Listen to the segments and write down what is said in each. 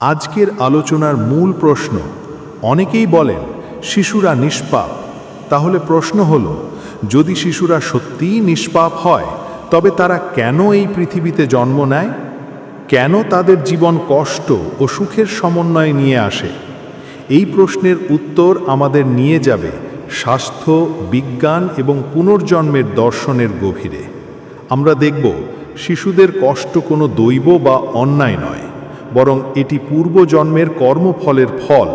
আজকের আলোচনার মূল প্রশ্ন, অনেকেই বলেন শিশুরা নিষ্পাপ। তাহলে প্রশ্ন হল, যদি শিশুরা সত্যিই নিষ্পাপ হয়, তবে তারা কেন এই পৃথিবীতে জন্ম নেয়? কেন তাদের জীবন কষ্ট ও সুখের সমন্বয় নিয়ে আসে? এই প্রশ্নের উত্তর আমাদের নিয়ে যাবে স্বাস্থ্য, বিজ্ঞান এবং পুনর্জন্মের দর্শনের গভীরে। আমরা দেখব, শিশুদের কষ্ট কোনো দৈব বা অন্যায় নয়। বরং এটি পূর্বজন্মের কর্মফলের ফল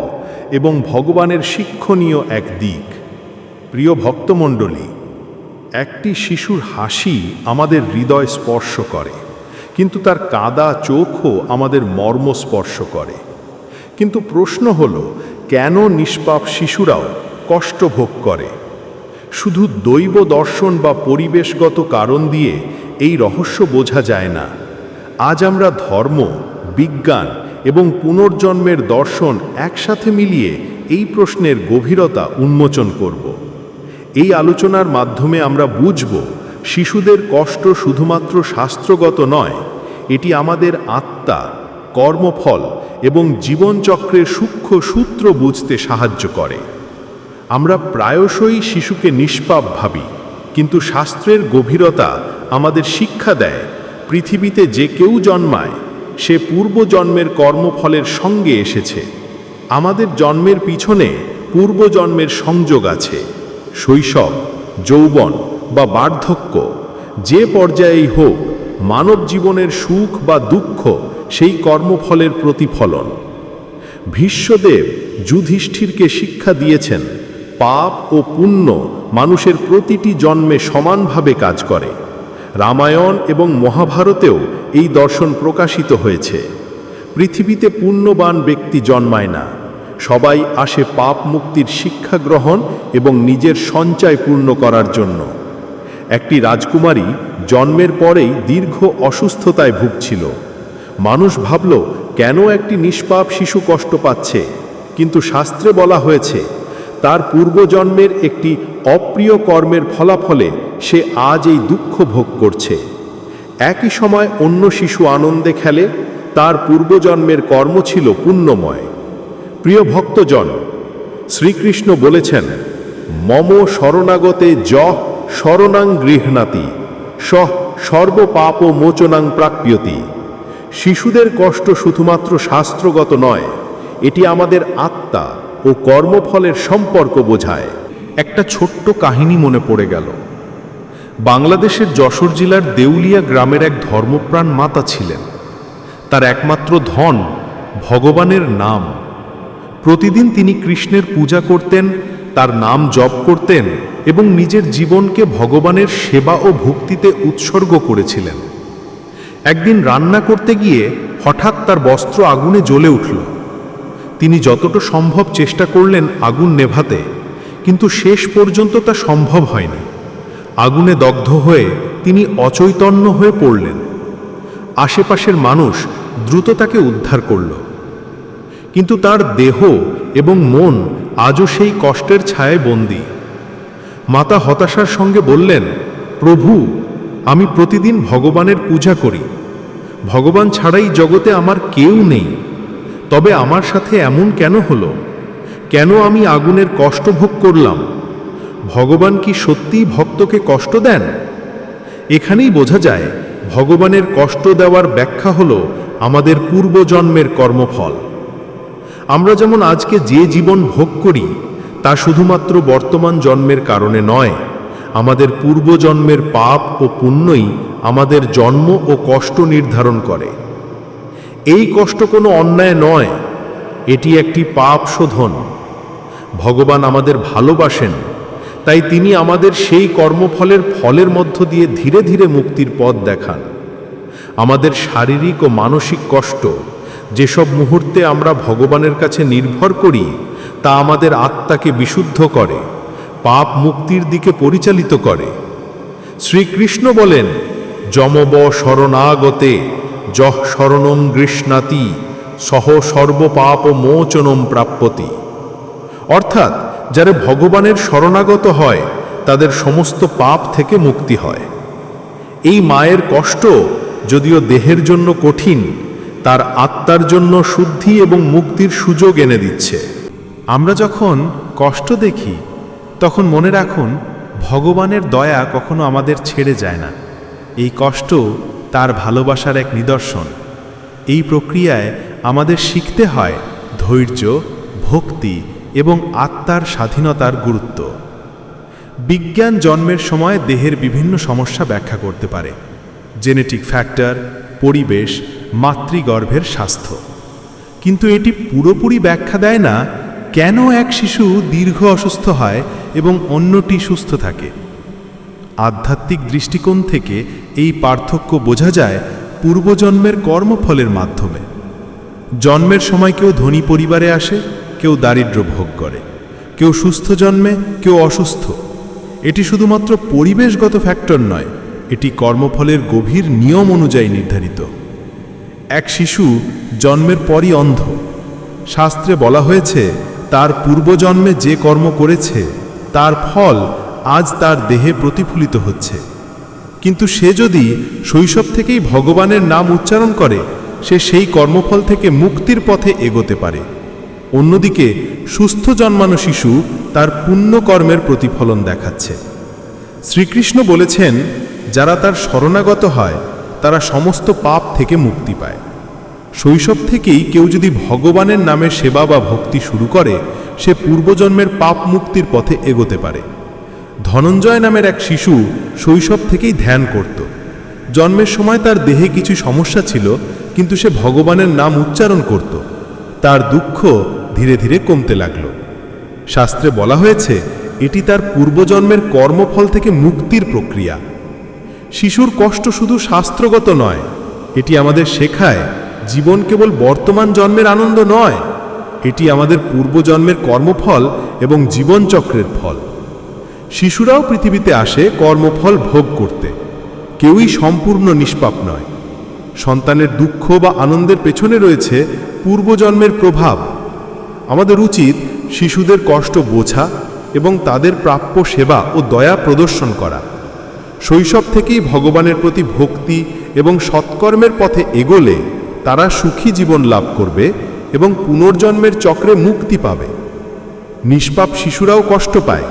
এবং ভগবানের শিক্ষণীয় এক দিক। প্রিয় ভক্তমণ্ডলী, একটি শিশুর হাসি আমাদের হৃদয় স্পর্শ করে, কিন্তু তার কাদা চোখও আমাদের মর্ম স্পর্শ করে। কিন্তু প্রশ্ন হল, কেন নিষ্পাপ শিশুরাও কষ্ট ভোগ করে? শুধু দৈব দর্শন বা পরিবেশগত কারণ দিয়ে এই রহস্য বোঝা যায় না। আজ আমরা ধর্ম বিজ্ঞান এবং পুনর্জন্মের দর্শন একসাথে মিলিয়ে এই প্রশ্নের গভীরতা উন্মোচন করব। এই আলোচনার মাধ্যমে আমরা বুঝব, শিশুদের কষ্ট শুধুমাত্র শাস্ত্রগত নয়, এটি আমাদের আত্মা, কর্মফল এবং জীবনচক্রের সূক্ষ্ম সূত্র বুঝতে সাহায্য করে। আমরা প্রায়শই শিশুকে নিষ্পাপ ভাবি, কিন্তু শাস্ত্রের গভীরতা আমাদের শিক্ষা দেয়, পৃথিবীতে যে কেউ জন্মায় সে পূর্বজন্মের কর্মফলের সঙ্গে এসেছে। আমাদের জন্মের পিছনে পূর্বজন্মের সংযোগ আছে। শৈশব, যৌবন বা বার্ধক্য, যে পর্যায়েই হোক, মানব জীবনের সুখ বা দুঃখ সেই কর্মফলের প্রতিফলন। ভীষ্মদেব যুধিষ্ঠিরকে শিক্ষা দিয়েছেন, পাপ ও পুণ্য মানুষের প্রতিটি জন্মে সমানভাবে কাজ করে। রামায়ণ এবং মহাভারতেও এই দর্শন প্রকাশিত হয়েছে। পৃথিবীতে পুণ্যবান ব্যক্তি জন্মায় না। সবাই আসে পাপ মুক্তির শিক্ষা গ্রহণ এবং নিজের সঞ্চয় পূর্ণ করার জন্য। একটি রাজকুমারী জন্মের পরেই দীর্ঘ অসুস্থতায় ভুগছিল। মানুষ ভাবল, কেন একটি নিষ্পাপ শিশু কষ্ট পাচ্ছে? কিন্তু শাস্ত্রে বলা হয়েছে, তার পূর্বজন্মের একটি অপ্রিয় কর্মের ফলাফলে সে আজ এই দুঃখ ভোগ করছে। একই সময় অন্য শিশু আনন্দে খেলে, তার পূর্বজন্মের কর্ম ছিল পুণ্যময়। প্রিয় ভক্তজন, শ্রীকৃষ্ণ বলেছেন, মম শরণাগতে য শরণাং গৃহণাতি সহ সর্বপাপ মোচনাং প্রাপ্যতি। শিশুদের কষ্ট শুধুমাত্র শাস্ত্রগত নয়, এটি আমাদের আত্মা ও কর্মফলের সম্পর্ক বোঝায়। একটা ছোট্ট কাহিনী মনে পড়ে গেল। বাংলাদেশের যশোর জেলার দেউলিয়া গ্রামের এক ধর্মপ্রাণ মাতা ছিলেন। তার একমাত্র ধন ভগবানের নাম। প্রতিদিন তিনি কৃষ্ণের পূজা করতেন, তার নাম জপ করতেন এবং নিজের জীবনকে ভগবানের সেবা ও ভক্তিতে উৎসর্গ করেছিলেন। একদিন রান্না করতে গিয়ে হঠাৎ তার বস্ত্র আগুনে জ্বলে উঠল। তিনি যতটা সম্ভব চেষ্টা করলেন আগুন নেভাতে, কিন্তু শেষ পর্যন্ত তা সম্ভব হয়নি। আগুনে দগ্ধ হয়ে তিনি অচৈতন্য হয়ে পড়লেন। আশেপাশের মানুষ দ্রুত তাকে উদ্ধার করল। কিন্তু তার দেহ এবং মন আজও সেই কষ্টের ছায়ায় বন্দী। মাতা হতাশার সঙ্গে বললেন, প্রভু, আমি প্রতিদিন ভগবানের পূজা করি। ভগবান ছাড়াই জগতে আমার কেউ নেই। তবে আমার সাথে এমন কেন হলো? কেন আমি আগুনের কষ্ট ভোগ করলাম? ভগবান কি সত্যিই ভক্তকে কষ্ট দেন? এখানেই বোঝা যায়, ভগবানের কষ্ট দেওয়ার ব্যাখ্যা হল আমাদের পূর্বজন্মের কর্মফল। আমরা যেমন আজকে যে জীবন ভোগ করি, তা শুধুমাত্র বর্তমান জন্মের কারণে নয়, আমাদের পূর্বজন্মের পাপ ও পুণ্যই আমাদের জন্ম ও কষ্ট নির্ধারণ করে। এই কষ্ট কোনো অন্যায় নয়, এটি একটি পাপ শোধন। ভগবান আমাদের ভালোবাসেন তাই তিনি আমাদের সেই কর্মফলের ফলের মধ্য দিয়ে ধীরে ধীরে মুক্তির পথ দেখান। আমাদের শারীরিক ও মানসিক কষ্ট যেসব মুহূর্তে আমরা ভগবানের কাছে নির্ভর করি, তা আমাদের আত্মাকে বিশুদ্ধ করে, পাপ মুক্তির দিকে পরিচালিত করে। শ্রীকৃষ্ণ বলেন যমব শরণাগতে, যহ শরণম গৃষ্ণাতি সহ সর্বপাপ মোচনম প্রাপ্যতি। অর্থাৎ যারা ভগবানের শরণাগত হয়, তাদের সমস্ত পাপ থেকে মুক্তি হয়। এই মায়ের কষ্ট যদিও দেহের জন্য কঠিন, তার আত্মার জন্য শুদ্ধি এবং মুক্তির সুযোগ এনে দিচ্ছে। আমরা যখন কষ্ট দেখি, তখন মনে রাখুন, ভগবানের দয়া কখনো আমাদের ছেড়ে যায় না। এই কষ্ট তার ভালোবাসার এক নিদর্শন। এই প্রক্রিয়ায় আমাদের শিখতে হয় ধৈর্য, ভক্তি এবং আত্মার স্বাধীনতার গুরুত্ব। বিজ্ঞান জন্মের সময় দেহের বিভিন্ন সমস্যা ব্যাখ্যা করতে পারে। জেনেটিক ফ্যাক্টর, পরিবেশ, মাতৃগর্ভের স্বাস্থ্য। কিন্তু এটি পুরোপুরি ব্যাখ্যা দেয় না কেন এক শিশু দীর্ঘ অসুস্থ হয় এবং অন্যটি সুস্থ থাকে। আধ্যাত্মিক দৃষ্টিকোণ থেকে এই পার্থক্য বোঝা যায় পূর্বজন্মের কর্মফলের মাধ্যমে। জন্মের সময় কেউ ধনী পরিবারে আসে কেউ দারিদ্র্য ভোগ করে, কেউ সুস্থ জন্মে, কেউ অসুস্থ। এটি শুধুমাত্র পরিবেশগত ফ্যাক্টর নয়, এটি কর্মফলের গভীর নিয়ম অনুযায়ী নির্ধারিত। এক শিশু জন্মের পরই অন্ধ। শাস্ত্রে বলা হয়েছে, তার পূর্বজন্মে যে কর্ম করেছে, তার ফল আজ তার দেহে প্রতিফলিত হচ্ছে। কিন্তু সে যদি শৈশব থেকেই ভগবানের নাম উচ্চারণ করে, সে সেই কর্মফল থেকে মুক্তির পথে এগোতে পারে। অন্যদিকে, সুস্থ জন্মানো শিশু তার পুণ্যকর্মের প্রতিফলন দেখাচ্ছে। শ্রীকৃষ্ণ বলেছেন, যারা তার শরণাগত হয়, তারা সমস্ত পাপ থেকে মুক্তি পায়। শৈশব থেকেই কেউ যদি ভগবানের নামে সেবা বা ভক্তি শুরু করে, সে পূর্বজন্মের পাপ মুক্তির পথে এগোতে পারে। ধনঞ্জয় নামের এক শিশু শৈশব থেকেই ধ্যান করত। জন্মের সময় তার দেহে কিছু সমস্যা ছিল, কিন্তু সে ভগবানের নাম উচ্চারণ করত। তার দুঃখ ধীরে ধীরে কমতে লাগল। শাস্ত্রে বলা হয়েছে, এটি তার পূর্বজন্মের কর্মফল থেকে মুক্তির প্রক্রিয়া। শিশুর কষ্ট শুধু শাস্ত্রগত নয়, এটি আমাদের শেখায় জীবন কেবল বর্তমান জন্মের আনন্দ নয়, এটি আমাদের পূর্বজন্মের কর্মফল এবং জীবনচক্রের ফল। শিশুরাও পৃথিবীতে আসে কর্মফল ভোগ করতে। কেউই সম্পূর্ণ নিষ্পাপ নয়। সন্তানের দুঃখ বা আনন্দের পেছনে রয়েছে পূর্বজন্মের প্রভাব। আমাদের উচিত শিশুদের কষ্ট বোঝা এবং তাদের প্রাপ্য সেবা ও দয়া প্রদর্শন করা। শৈশব থেকেই ভগবানের প্রতি ভক্তি এবং সৎকর্মের পথে এগোলে তারা সুখী জীবন লাভ করবে এবং পুনর্জন্মের চক্রে মুক্তি পাবে। নিষ্পাপ শিশুরাও কষ্ট পায়,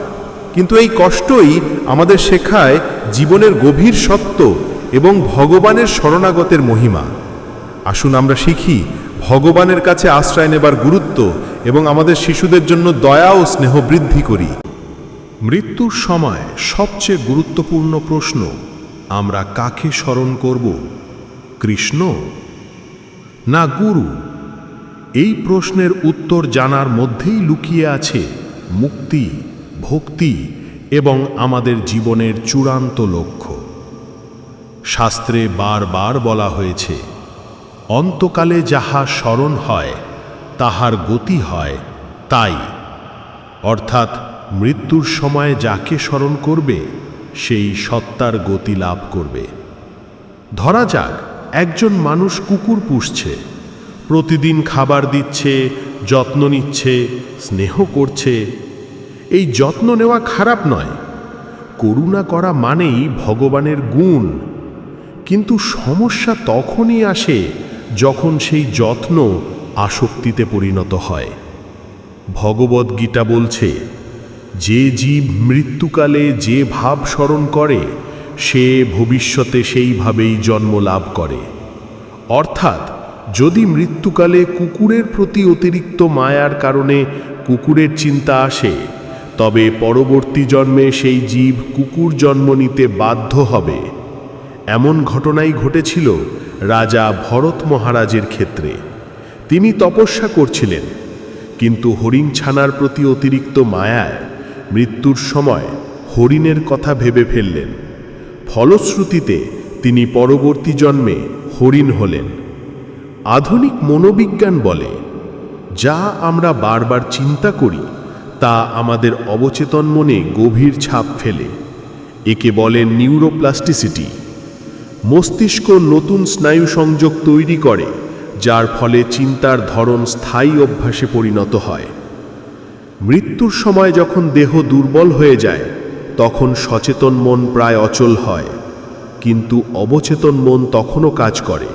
কিন্তু এই কষ্টই আমাদের শেখায় জীবনের গভীর সত্য এবং ভগবানের শরণাগতের মহিমা। আসুন আমরা শিখি ভগবানের কাছে আশ্রয় নেবার গুরুত্ব এবং আমাদের শিশুদের জন্য দয়া ও স্নেহ বৃদ্ধি করি। মৃত্যুর সময় সবচেয়ে গুরুত্বপূর্ণ প্রশ্ন, আমরা কাকে স্মরণ করব? কৃষ্ণ না গুরু? এই প্রশ্নের উত্তর জানার মধ্যেই লুকিয়ে আছে মুক্তি, ভক্তি এবং আমাদের জীবনের চূড়ান্ত লক্ষ্য। শাস্ত্রে বারবার বলা হয়েছে, অন্তকালে যাহা স্মরণ হয়, তাহার গতি হয়, তাই। অর্থাৎ মৃত্যুর সময় যাকে স্মরণ করবে, সেই সত্তার গতি লাভ করবে। ধরা যাক, একজন মানুষ কুকুর পুষছে, প্রতিদিন খাবার দিচ্ছে, যত্ন নিচ্ছে, স্নেহ করছে। এই যত্ন নেওয়া খারাপ নয়, করুণা করা মানেই ভগবানের গুণ। কিন্তু সমস্যা তখনই আসে যখন সেই যত্ন আসক্তিতে পরিণত হয়। ভগবদ্গীতা বলছে, যে জীব মৃত্যুকালে যে ভাব স্মরণ করে, সে ভবিষ্যতে সেইভাবেই জন্ম লাভ করে। অর্থাৎ যদি মৃত্যুকালে কুকুরের প্রতি অতিরিক্ত মায়ার কারণে কুকুরের চিন্তা আসে, তবে পরবর্তী জন্মে সেই জীব কুকুর জন্ম নিতে বাধ্য হবে। এমন ঘটনাই ঘটেছিল রাজা ভরত মহারাজের ক্ষেত্রে। তিনি তপস্যা করছিলেন, কিন্তু হরিণ ছানার প্রতি অতিরিক্ত মায়ায় মৃত্যুর সময় হরিণের কথা ভেবে ফেললেন। ফলশ্রুতিতে তিনি পরবর্তী জন্মে হরিণ হলেন। আধুনিক মনোবিজ্ঞান বলে, যা আমরা বারবার চিন্তা করি, তা আমাদের অবচেতন মনে গভীর ছাপ ফেলে। একে বলে নিউরোপ্লাস্টিসিটি। মস্তিষ্ক নতুন স্নায়ু সংযোগ তৈরি করে, যার ফলে চিন্তার ধরন স্থায়ী অভ্যাসে পরিণত হয়। মৃত্যুর সময় যখন দেহ দুর্বল হয়ে যায়, তখন সচেতন মন প্রায় অচল হয়, কিন্তু অবচেতন মন তখনও কাজ করে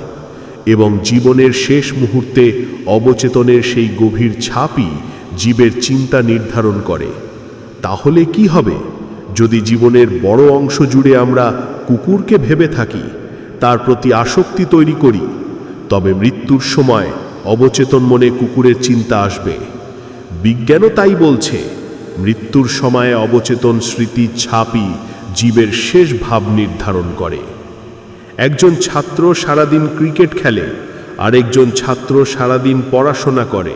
এবং জীবনের শেষ মুহূর্তে অবচেতনের সেই গভীর ছাপই জীবের চিন্তা নির্ধারণ করে। তাহলে কি হবে? যদি জীবনের বড় অংশ জুড়ে আমরা কুকুরকে ভেবে থাকি তার প্রতি আসক্তি তৈরি করি, তবে মৃত্যুর সময় অবচেতন মনে কুকুরের চিন্তা আসবে। বিজ্ঞানও তাই বলছে, মৃত্যুর সময়ে অবচেতন স্মৃতি ছাপি জীবের শেষ ভাব নির্ধারণ করে। একজন ছাত্র সারাদিন ক্রিকেট খেলে, আরেকজন ছাত্র সারাদিন পড়াশোনা করে।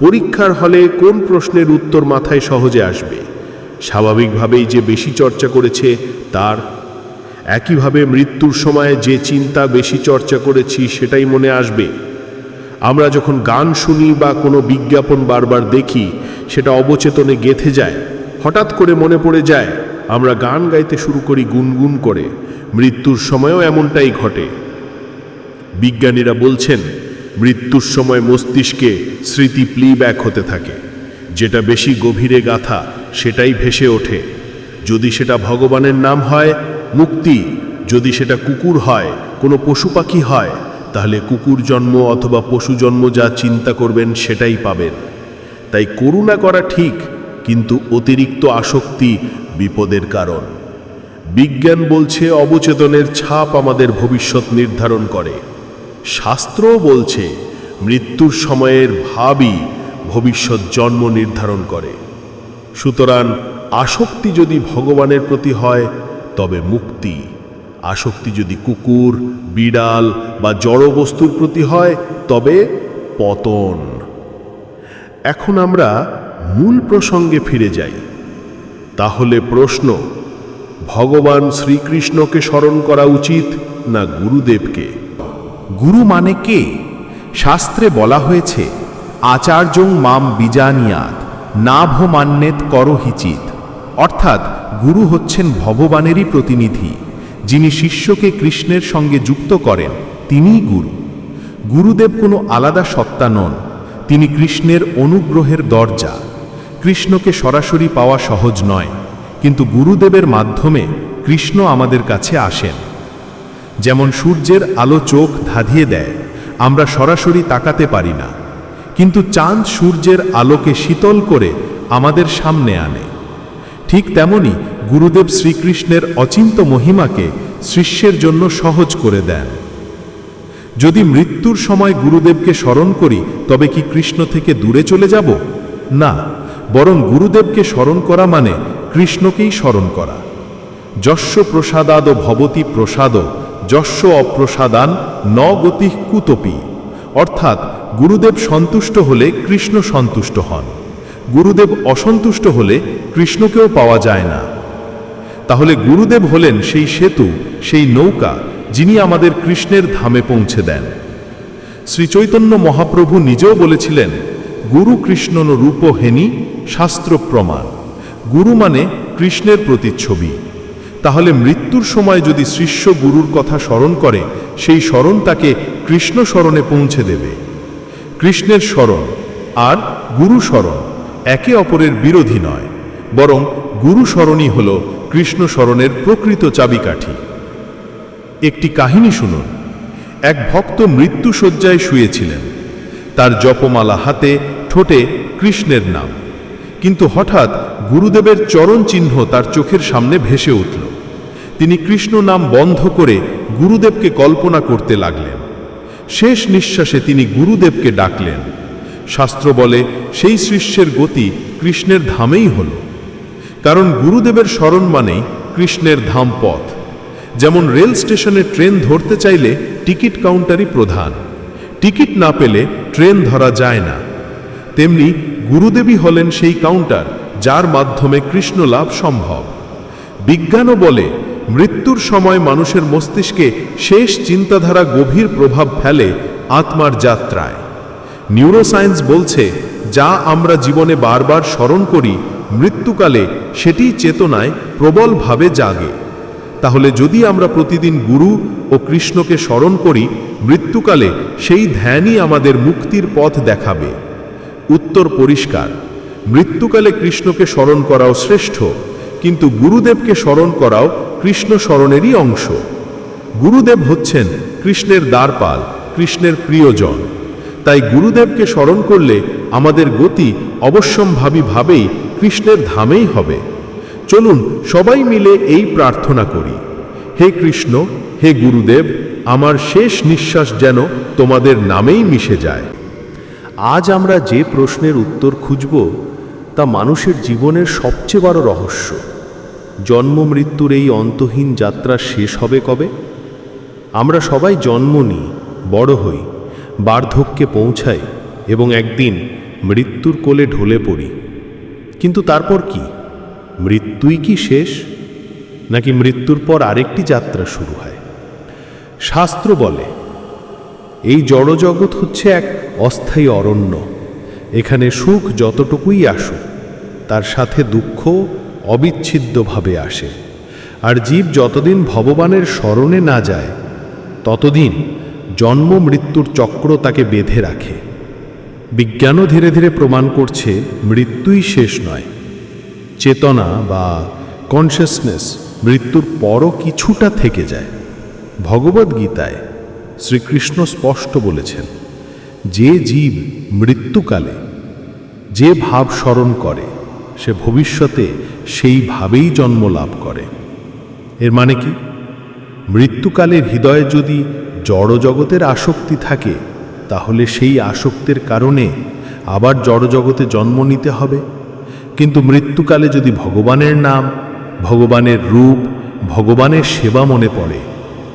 পরীক্ষার হলে কোন প্রশ্নের উত্তর মাথায় সহজে আসবে? স্বাভাবিকভাবেই যে বেশি চর্চা করেছে, তার একইভাবে মৃত্যুর সময়ে যে চিন্তা বেশি চর্চা করেছি সেটাই মনে আসবে। আমরা যখন গান শুনি বা কোনো বিজ্ঞাপন বারবার দেখি, সেটা অবচেতনে গেথে যায়। হঠাৎ করে মনে পড়ে যায়, আমরা গান গাইতে শুরু করি গুনগুন করে। মৃত্যুর সময়ও এমনটাই ঘটে। বিজ্ঞানীরা বলছেন, মৃত্যুর সময় মস্তিষ্কে স্মৃতি প্লিব্যাক হতে থাকে। যেটা বেশি গভীরে গাথা, সেটাই ভেসে ওঠে। যদি সেটা ভগবানের নাম হয় মুক্তি। যদি সেটা কুকুর হয়, কোনো পশু পাখি হয়, তাহলে কুকুর জন্ম অথবা পশু জন্ম যা চিন্তা করবেন সেটাই পাবেন। তাই করুণা করা ঠিক, কিন্তু অতিরিক্ত আসক্তি বিপদের কারণ। বিজ্ঞান বলছে অবচেতনের ছাপ আমাদের ভবিষ্যৎ নির্ধারণ করে। শাস্ত্রও বলছে মৃত্যুর সময়ের ভাবই ভবিষ্যৎ জন্ম নির্ধারণ করে। সুতরাং আসক্তি যদি ভগবানের প্রতি হয় তবে মুক্তি। আসক্তি যদি কুকুর, বিড়াল বা জড় বস্তুর প্রতি হয়, তবে পতন। এখন আমরা মূল প্রসঙ্গে ফিরে যাই। তাহলে প্রশ্ন, ভগবান শ্রীকৃষ্ণকে স্মরণ করা উচিত না গুরুদেবকে? গুরু মানে কে? শাস্ত্রে বলা হয়েছে, আচার্যং মাম বিজানিয়াত, নাভ মান্যেত করহিচিত অর্থাৎ গুরু হচ্ছেন ভগবানেরই প্রতিনিধি, যিনি শিষ্যকে কৃষ্ণের সঙ্গে যুক্ত করেন, তিনিই গুরু। গুরুদেব কোনো আলাদা সত্তা নন, তিনি কৃষ্ণের অনুগ্রহের দরজা। কৃষ্ণকে সরাসরি পাওয়া সহজ নয়, কিন্তু গুরুদেবের মাধ্যমে কৃষ্ণ আমাদের কাছে আসেন। যেমন সূর্যের আলো চোখ ধাঁধিয়ে দেয়, আমরা সরাসরি তাকাতে পারি না, কিন্তু চাঁদ সূর্যের আলোকে শীতল করে আমাদের সামনে আনে। ঠিক তেমনি গুরুদেব শ্রীকৃষ্ণের অচিন্ত মহিমাকে শিষ্যের জন্য সহজ করে দেন। যদি মৃত্যুর সময় গুরুদেবকে স্মরণ করি, তবে কি কৃষ্ণ থেকে দূরে চলে যাব? না, বরং গুরুদেবকে স্মরণ করা মানে কৃষ্ণকেই স্মরণ করা। যস্য প্রসাদাদ ভবতী প্রসাদ যস্য অপ্রসাদান ন গতি কুতপি অর্থাৎ গুরুদেব সন্তুষ্ট হলে কৃষ্ণ সন্তুষ্ট হন। গুরুদেব অসন্তুষ্ট হলে কৃষ্ণকেও পাওয়া যায় না। তাহলে গুরুদেব হলেন সেই সেতু, সেই নৌকা, যিনি আমাদের কৃষ্ণের ধামে পৌঁছে দেন। শ্রীচৈতন্য মহাপ্রভু নিজেও বলেছিলেন, গুরু কৃষ্ণন রূপ হেনি শাস্ত্র প্রমাণ। গুরু মানে কৃষ্ণের প্রতিচ্ছবি। তাহলে মৃত্যুর সময় যদি শিষ্য গুরুর কথা স্মরণ করে, সেই স্মরণ তাকে কৃষ্ণ স্মরণে পৌঁছে দেবে। কৃষ্ণের স্মরণ আর গুরু স্মরণ। একে অপরের বিরোধী নয়, বরং গুরু স্মরণই হল কৃষ্ণ স্মরণের প্রকৃত চাবিকাঠি। একটি কাহিনী শুনুন। এক ভক্ত মৃত্যু শয্যায় শুয়েছিলেন। তার জপমালা হাতে ঠোঁটে কৃষ্ণের নাম। কিন্তু হঠাৎ গুরুদেবের চরণ চিহ্ন তার চোখের সামনে ভেসে উঠল। তিনি কৃষ্ণ নাম বন্ধ করে গুরুদেবকে কল্পনা করতে লাগলেন। শেষ নিঃশ্বাসে তিনি গুরুদেবকে ডাকলেন শাস্ত্র বলে, সেই শিষ্যের গতি কৃষ্ণের ধামেই হল। কারণ গুরুদেবের স্মরণ মানেই কৃষ্ণের ধাম পথ। যেমন রেল স্টেশনে ট্রেন ধরতে চাইলে টিকিট কাউন্টারই প্রধান। টিকিট না পেলে ট্রেন ধরা যায় না। তেমনি গুরুদেবী হলেন সেই কাউন্টার যার মাধ্যমে কৃষ্ণ লাভ সম্ভব। বিজ্ঞানও বলে, মৃত্যুর সময় মানুষের মস্তিষ্কে শেষ চিন্তাধারা গভীর প্রভাব ফেলে আত্মার যাত্রায়। নিউরোসায়েন্স বলছে, যা আমরা জীবনে বারবার স্মরণ করি, মৃত্যুকালে সেটি চেতনায় প্রবলভাবে জাগে। তাহলে যদি আমরা প্রতিদিন গুরু ও কৃষ্ণকে স্মরণ করি, মৃত্যুকালে সেই ধ্যানই আমাদের মুক্তির পথ দেখাবে। উত্তর পরিষ্কার, মৃত্যুকালে কৃষ্ণকে স্মরণ করাও শ্রেষ্ঠ, কিন্তু গুরুদেবকে স্মরণ করাও কৃষ্ণ স্মরণেরই অংশ। গুরুদেব হচ্ছেন কৃষ্ণের দ্বারপাল, কৃষ্ণের প্রিয়জন। তাই গুরুদেবকে স্মরণ করলে আমাদের গতি অবশ্যম্ভাবীভাবেই কৃষ্ণের ধামেই হবে। চলুন সবাই মিলে এই প্রার্থনা করি। হে কৃষ্ণ, হে গুরুদেব, আমার শেষ নিঃশ্বাস যেন তোমাদের নামেই মিশে যায়। আজ আমরা যে প্রশ্নের উত্তর খুঁজব, তা মানুষের জীবনের সবচেয়ে বড় রহস্য। জন্ম মৃত্যুর এই অন্তহীন যাত্রা শেষ হবে কবে? আমরা সবাই জন্ম নিই, বড় হই। বার্ধক্যে পৌঁছাই এবং একদিন মৃত্যুর কোলে ঢলে পড়ি। কিন্তু তারপর কি? মৃত্যুই কি শেষ? নাকি মৃত্যুর পর আরেকটি যাত্রা শুরু হয়? শাস্ত্র বলে, এই জড়জগৎ হচ্ছে এক অস্থায়ী অরণ্য। এখানে সুখ যতটুকুই আসুক, তার সাথে দুঃখ অবিচ্ছেদ্যভাবে আসে। আর জীব যতদিন ভগবানের স্মরণে না যায়, ততদিন জন্ম মৃত্যুর চক্র তাকে বেঁধে রাখে। বিজ্ঞানও ধীরে ধীরে প্রমাণ করছে মৃত্যুই শেষ নয়। চেতনা বা কনসিয়াসনেস মৃত্যুর পরও কিছুটা থেকে যায়। ভগবদ্গীতায় শ্রীকৃষ্ণ স্পষ্ট বলেছেন, যে জীব মৃত্যুকালে যে ভাব স্মরণ করে, সে ভবিষ্যতে সেই ভাবেই জন্ম লাভ করে। এর মানে কি? মৃত্যুকালের হৃদয়ে যদি জড়জগতের আসক্তি থাকে, তাহলে সেই আসক্তির কারণে আবার জড়জগতে জন্ম নিতে হবে। কিন্তু মৃত্যুকালে যদি ভগবানের নাম, ভগবানের রূপ, ভগবানের সেবা মনে পড়ে,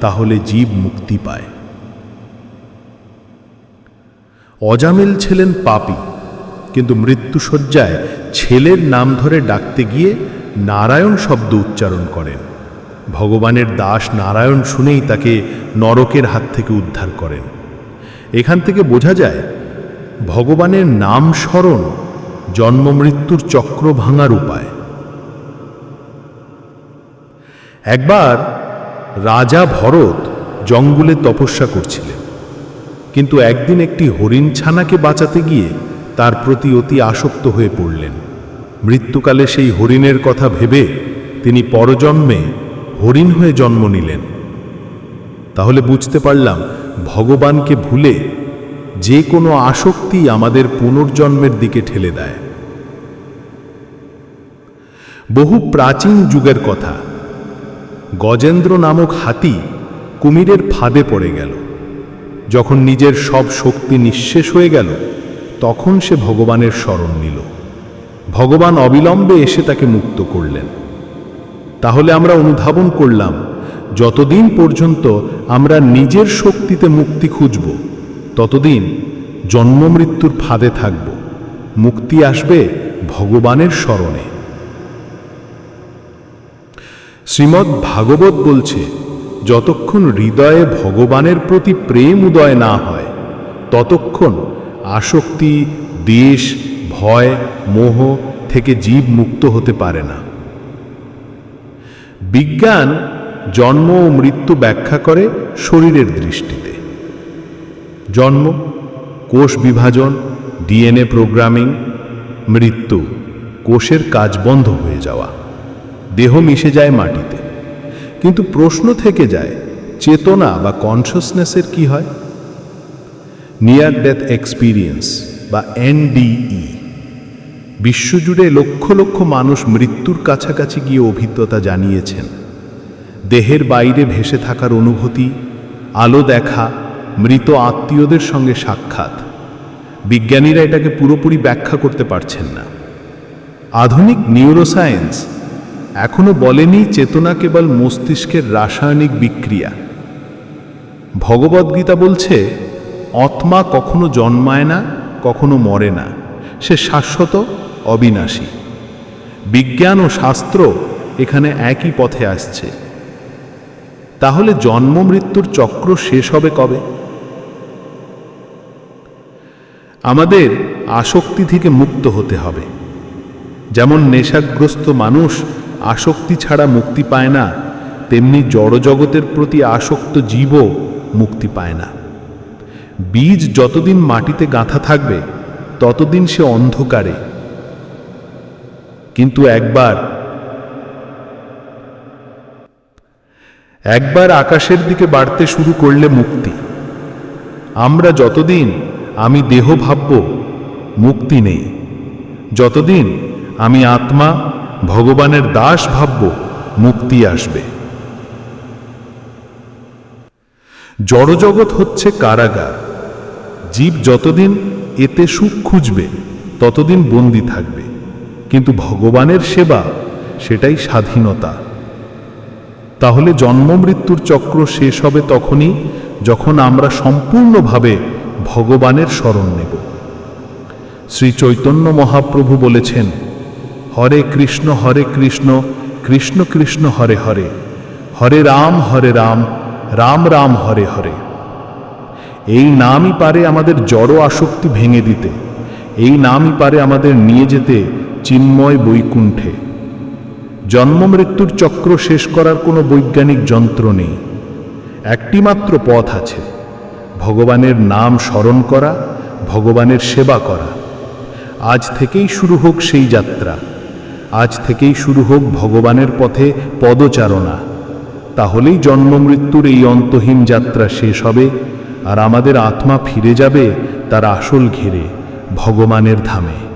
তাহলে জীব মুক্তি পায়। অজামিল ছিলেন পাপী, কিন্তু মৃত্যুসজ্জায় ছেলের নাম ধরে ডাকতে গিয়ে নারায়ণ শব্দ উচ্চারণ করেন। ভগবানের দাস নারায়ণ শুনেই তাকে নরকের হাত থেকে উদ্ধার করেন। এখান থেকে বোঝা যায়, ভগবানের নাম স্মরণ জন্ম চক্র ভাঙার উপায়। একবার রাজা ভরত জঙ্গলে তপস্যা করছিলেন, কিন্তু একদিন একটি হরিণ ছানাকে বাঁচাতে গিয়ে তার প্রতি অতি আসক্ত হয়ে পড়লেন। মৃত্যুকালে সেই হরিণের কথা ভেবে তিনি পরজন্মে হরিণ হয়ে জন্ম নিলেন। তাহলে বুঝতে পারলাম, ভগবানকে ভুলে যে কোনো আসক্তি আমাদের পুনর্জন্মের দিকে ঠেলে দেয়। বহু প্রাচীন যুগের কথা। গজেন্দ্র নামক হাতি কুমিরের ফাঁদে পড়ে গেল। যখন নিজের সব শক্তি নিঃশেষ হয়ে গেল, তখন সে ভগবানের স্মরণ নিল। ভগবান অবিলম্বে এসে তাকে মুক্ত করলেন। তাহলে আমরা অনুধাবন করলাম, যতদিন পর্যন্ত আমরা নিজের শক্তিতে মুক্তি খুঁজব, ততদিন জন্ম মৃত্যুর ফাঁদে থাকব। মুক্তি আসবে ভগবানের স্মরণে। শ্রীমদ্ ভাগবত বলছে, যতক্ষণ হৃদয়ে ভগবানের প্রতি প্রেম উদয় না হয়, ততক্ষণ আসক্তি, দেশ, ভয়, মোহ থেকে জীব মুক্ত হতে পারে না। বিজ্ঞান জন্ম ও মৃত্যু ব্যাখ্যা করে শরীরের দৃষ্টিতে। জন্ম, কোষ বিভাজন, ডিএনএ প্রোগ্রামিং, মৃত্যু, কোষের কাজ বন্ধ হয়ে যাওয়া। দেহ মিশে যায় মাটিতে। কিন্তু প্রশ্ন থেকে যায়, চেতনা বা কনসিয়াসনেসের কি হয়? নিয়ার ডেথ এক্সপিরিয়েন্স বা এনডিই বিশ্বজুড়ে লক্ষ লক্ষ মানুষ মৃত্যুর কাছাকাছি গিয়ে অভিজ্ঞতা জানিয়েছেন। দেহের বাইরে ভেসে থাকার অনুভূতি, আলো দেখা, মৃত আত্মীয়দের সঙ্গে সাক্ষাৎ। বিজ্ঞানীরা এটাকে পুরোপুরি ব্যাখ্যা করতে পারছেন না। আধুনিক নিউরোসায়েন্স এখনও বলেনি চেতনা কেবল মস্তিষ্কের রাসায়নিক বিক্রিয়া। ভগবদ্গীতা বলছে, আত্মা কখনো জন্মায় না, কখনো মরে না। সে শাশ্বত অবিনাশী। বিজ্ঞান ও শাস্ত্র এখানে একই পথে আসছে। তাহলে জন্ম মৃত্যুর চক্র শেষ হবে কবে? আমাদের আসক্তি থেকে মুক্ত হতে হবে। যেমন নেশাগ্রস্ত মানুষ আসক্তি ছাড়া মুক্তি পায় না, তেমনি জড়জগতের প্রতি আসক্ত জীবও মুক্তি পায় না। বীজ যতদিন মাটিতে গাঁথা থাকবে, ততদিন সে অন্ধকারে কিন্তু একবার একবার আকাশের দিকে বাড়তে শুরু করলে মুক্তি। আমরা যতদিন আমি দেহ ভাবব, মুক্তি নেই। যতদিন আমি আত্মা ভগবানের দাস ভাবব, মুক্তি আসবে। জড়জগৎ হচ্ছে কারাগার। জীব যতদিন এতে সুখ খুঁজবে, ততদিন বন্দি থাকবে। ভগবানের সেবা, সেটাই স্বাধীনতা। তাহলে জন্ম মৃত্যুর চক্র শেষ হবে তখনই যখন আমরা সম্পূর্ণভাবে ভগবানের শরণ নেব। শ্রী চৈতন্য মহাপ্রভু বলেছেন, হরে কৃষ্ণ হরে কৃষ্ণ কৃষ্ণ কৃষ্ণ, হরে হরে। হরে রাম হরে রাম রাম রাম, হরে হরে। এই নামই পারে আমাদের জড় আসক্তি ভেঙে দিতে, এই নামই পারে আমাদের নিয়ে যেতে চিন্ময় বৈকুণ্ঠে। জন্ম মৃত্যুর চক্র শেষ করার কোনো বৈজ্ঞানিক যন্ত্র নেই। একটিমাত্র পথ আছে। ভগবানের নাম স্মরণ করা, ভগবানের সেবা করা। আজ থেকেই শুরু হোক সেই যাত্রা। আজ থেকেই শুরু হোক ভগবানের পথে পদচারণা। তাহলেই জন্ম মৃত্যুর এই অন্তহীন যাত্রা শেষ হবে আর আমাদের আত্মা ফিরে যাবে তার আসল ঘিরে, ভগবানের ধামে।